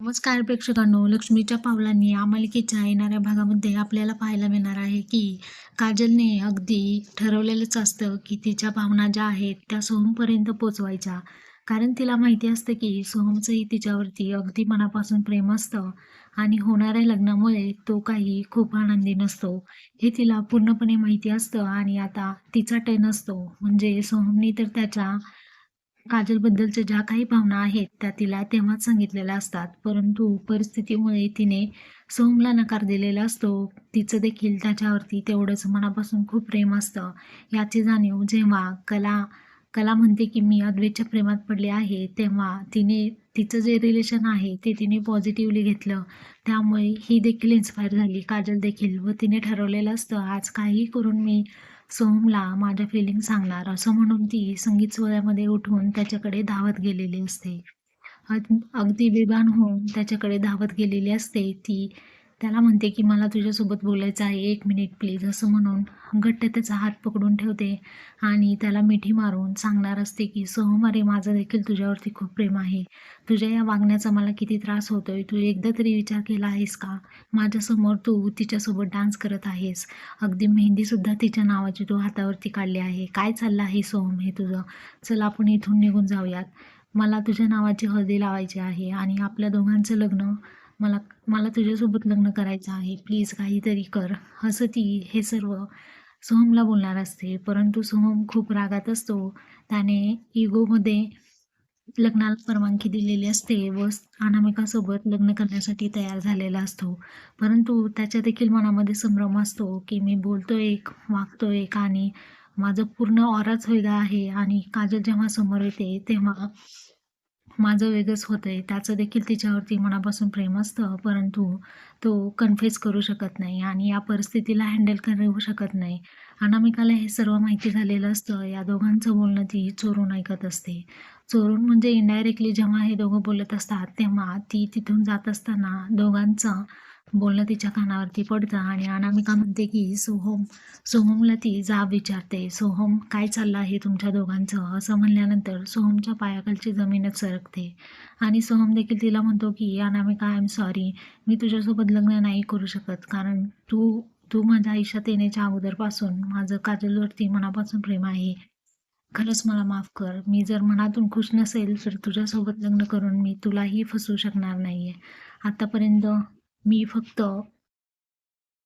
नमस्कार प्रेक्षकांनो लक्ष्मीच्या पावलांनी या मालिकेच्या येणाऱ्या भागामध्ये आपल्याला पाहायला मिळणार आहे की काजलने अगदी ठरवलेलंच असतं की तिच्या भावना ज्या आहेत त्या सोहमपर्यंत पोचवायच्या. कारण तिला माहिती असतं की सोहमचंही तिच्यावरती अगदी मनापासून प्रेम असतं आणि होणाऱ्या लग्नामुळे तो काही खूप आनंदी नसतो. हे तिला पूर्णपणे माहिती असतं आणि आता तिचा टेन असतो. म्हणजे सोहमने तर त्याच्या काजलबद्दलच्या ज्या काही भावना आहेत त्या तिला तेव्हाच सांगितलेल्या असतात. परंतु परिस्थितीमुळे तिने सोमला नकार दिलेला असतो. तिचं देखील त्याच्यावरती तेवढंच मनापासून खूप प्रेम असतं. याची जाणीव जेव्हा कला कला म्हणते की मी अद्वैतच्या प्रेमात पडले आहे तेव्हा तिने तिचं जे रिलेशन आहे ते तिने पॉझिटिव्हली घेतलं. त्यामुळे ही देखील इन्स्पायर झाली. काजल देखील व तिने ठरवलेलं असतं आज काही करून मी सोमला माझ्या फिलिंग सांगणार. असं म्हणून ती संगीत सोहळ्यामध्ये उठून त्याच्याकडे धावत गेलेली असते. अग- अगदी बेभान होऊन त्याच्याकडे धावत गेलेली असते ती. त्याला म्हणते की मला तुझ्यासोबत बोलायचं आहे एक मिनिट प्लीज असं म्हणून घट्ट त्याचा हात पकडून ठेवते आणि त्याला मिठी मारून सांगणार असते की सोहम अरे माझं देखील तुझ्यावरती खूप प्रेम आहे. तुझ्या या वागण्याचा मला किती त्रास होतोय. तू एकदा तरी विचार केला आहेस का? माझ्यासमोर तू तिच्यासोबत डान्स करत आहेस. अगदी मेहंदीसुद्धा तिच्या नावाची तू हातावरती काढली आहे. काय चाललं आहे सोहम हे तुझं? चल आपण इथून निघून जाऊयात. मला तुझ्या नावाची हळदी लावायची आहे आणि आपल्या दोघांचं लग्न मला मला तुझ्यासोबत लग्न करायचं आहे. प्लीज काहीतरी कर. असं ती हे सर्व सोहमला बोलणार असते. परंतु सोहम खूप रागात असतो. त्याने इगोमध्ये लग्नाला परवानगी दिलेली असते व अनामिकासोबत लग्न करण्यासाठी तयार झालेला असतो. परंतु त्याच्या देखील मनामध्ये संभ्रम असतो की मी बोलतो एक वागतो एक आणि माझं पूर्ण ऑराच वेगळा आहे आणि काजल जेव्हा समोर येते तेव्हा माझं वेगळंच होतं आहे त्याचं देखील तिच्यावरती मनापासून प्रेम असतं परंतु तो कन्फेस करू शकत नाही आणि या परिस्थितीला हँडल करू शकत नाही. अनामिकाला हे सर्व माहिती झालेलं असतं. या दोघांचं बोलणं ती चोरून ऐकत असते. चोरून म्हणजे इनडायरेक्टली जेव्हा हे दोघं बोलत असतात तेव्हा ती तिथून जात असताना दोघांचं बोलणं तिच्या कानावरती पडतं आणि अनामिका म्हणते की सोहम सोहमला ती जाब विचारते. सोहम काय चाललं आहे तुमच्या दोघांचं? असं म्हणल्यानंतर सोहमच्या पायाखालची जमीनच सरकते. आणि सोहम देखील तिला म्हणतो की अनामिका आय एम सॉरी मी तुझ्यासोबत लग्न नाही करू शकत. कारण तू तू माझ्या आयुष्यात येण्याच्या अगोदरपासून माझं काजलवरती मनापासून प्रेम आहे. खरंच मला माफ कर. मी जर मनातून खुश नसेल तर तुझ्यासोबत लग्न करून मी तुलाही फसवू शकणार नाही आहे आत्तापर्यंत मी फक्त